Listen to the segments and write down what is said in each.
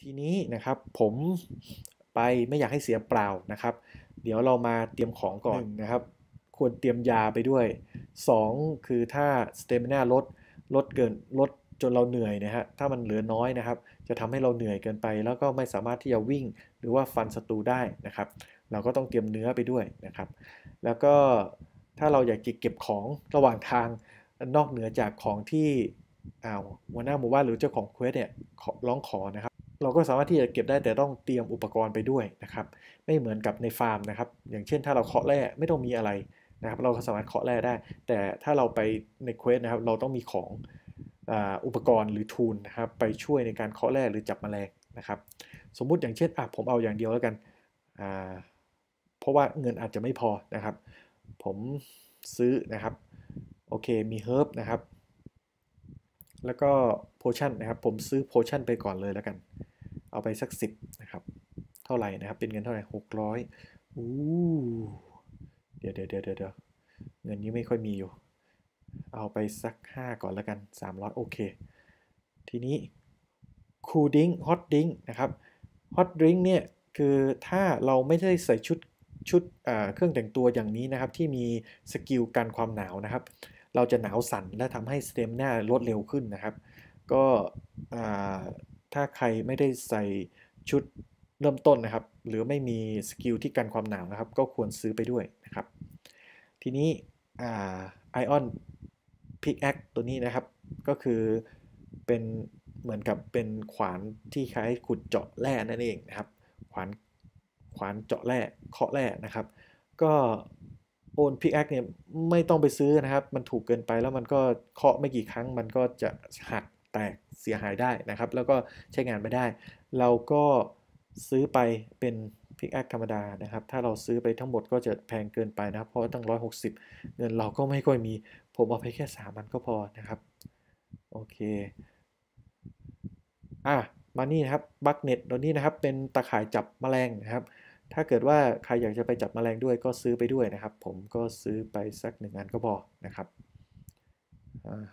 ทีนี้นะครับผมไปไม่อยากให้เสียเปล่านะครับ เดี๋ยวเรามาเตรียมของก่อนนะครับ ควรเตรียมยาไปด้วย 2 คือถ้าสเตมินาลดลดเกินลดจนเราเหนื่อยนะฮะถ้ามันเหลือน้อยนะครับ จะทำให้เราเหนื่อยเกินไป แล้วก็ไม่สามารถที่จะวิ่ง หรือว่าฟันศัตรูได้นะครับ เราก็ต้องเตรียมเนื้อไปด้วยนะครับ แล้วก็ถ้าเราอยากจะเก็บของระหว่างทางนอกเหนือจากของที่อ้าวหัวหน้าหมู่บ้านหรือเจ้าของเควสเนี่ยร้องขอนะครับ เราก็สามารถที่จะเก็บได้แต่ต้องเตรียมอุปกรณ์ไปด้วยนะครับ ไม่เหมือนกับในฟาร์มนะครับ อย่างเช่นถ้าเราเคาะแร่ไม่ต้องมีอะไรนะครับ เราก็สามารถเคาะแร่ได้ แต่ถ้าเราไปในเควสนะครับ เราต้องมีของอุปกรณ์หรือทูลนะครับ ไปช่วยในการเคาะแร่หรือจับแมลงนะครับ สมมุติอย่างเช่นอะผมเอาอย่างเดียวแล้วกันเพราะว่าเงินอาจจะไม่พอนะครับ ผมซื้อนะครับโอเคมีเฮิร์บนะครับแล้วก็โพชั่นนะครับ ผมซื้อโพชั่นไปก่อนเลยแล้วกัน เอาไปสัก 10นะครับ เท่าไหร่นะครับ เป็นเงินเท่าไหร่600อู้เดี๋ยวเดี๋ยวเดี๋ยวเดี๋ยวเงินนี้ไม่ค่อยมีอยู่ เอาไปสัก 5 ก่อนแล้วกัน 300 โอเค ทีนี้คูดิ้งฮอตดิ้งนะครับฮอตดิ้งเนี่ยคือถ้าเราไม่ได้ใส่ชุดชุดเครื่องแต่งตัวอย่างนี้นะครับ ที่มีสกิลกันความหนาวนะครับ เราจะหนาวสั่นและทำให้สเตมหน้าลดเร็วขึ้นนะครับ ก็ ถ้าใครไม่ได้ใส่ชุดเริ่มต้นนะครับ หรือไม่มีสกิลที่กันความหนาวนะครับ ก็ควรซื้อไปด้วยนะครับ ทีนี้ไอออนพิกแอคตัวนี้นะครับ ก็คือเป็นเหมือนกับเป็นขวานที่ใช้ขุดเจาะแร่นั่นเองนะครับ ขวานขวานเจาะแร่เคาะแร่นะครับ ก็โอนพิกแอคเนี่ยไม่ต้องไปซื้อนะครับ มันถูกเกินไปแล้วมันก็เคาะไม่กี่ครั้งมันก็จะหัก แตกเสียหายได้นะครับ แล้วก็ใช้งานไม่ได้ เราก็ซื้อไปเป็นพิกแอคธรรมดานะครับ ถ้าเราซื้อไปทั้งหมดก็จะแพงเกินไปนะครับ เพราะตั้ง 160 เงินเราก็ไม่ค่อยมี ผมเอาไปแค่3มันก็พอนะครับ โอเค อะ มานี่นะครับ บักเน็ตตัวนี้นะครับ เป็นตะข่ายจับแมลงนะครับ ถ้าเกิดว่าใครอยากจะไปจับแมลงด้วยก็ซื้อไปด้วยนะครับ ผมก็ซื้อไปสักหนึ่งอันก็พอนะครับ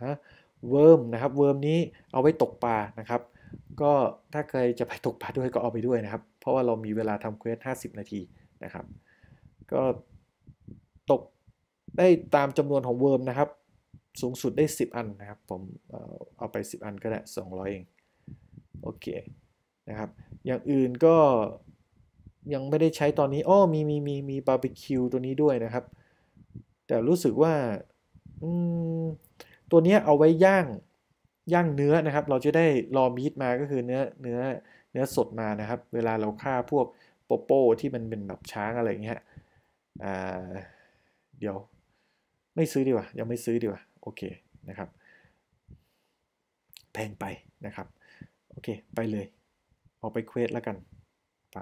ฮะเวิร์มนะครับเวิร์มนี้เอาไว้ตกปลานะครับ ก็ถ้าเคยจะไปตกปลาด้วยก็เอาไปด้วยนะครับ เพราะว่าเรามีเวลาทำเควส50 นาทีนะครับ ก็ตกได้ตามจำนวนของเวิร์มนะครับ สูงสุดได้ 10 อันนะครับ ผมเอาไป 10 อันก็ได้ 200 เองโอเคนะครับ อย่างอื่นก็ยังไม่ได้ใช้ตอนนี้อ้อมีมีมีมีบาร์บีคิวตัวนี้ด้วยนะครับ แต่รู้สึกว่า ตัวนี้เอาไว้ย่างย่างเนื้อนะครับ เราจะได้รอมีดมาก็คือเนื้อเนื้อเนื้อสดมานะครับ เวลาเราฆ่าพวกโปโป้ที่มันเป็นแบบช้างอะไรอย่างเงี้ยอ่าเดี๋ยวไม่ซื้อดีกว่ายังไม่ซื้อดีกว่าโอเคนะครับแพงไปนะครับ โอเค ไปเลย ออกไปเควสแล้วกัน ไป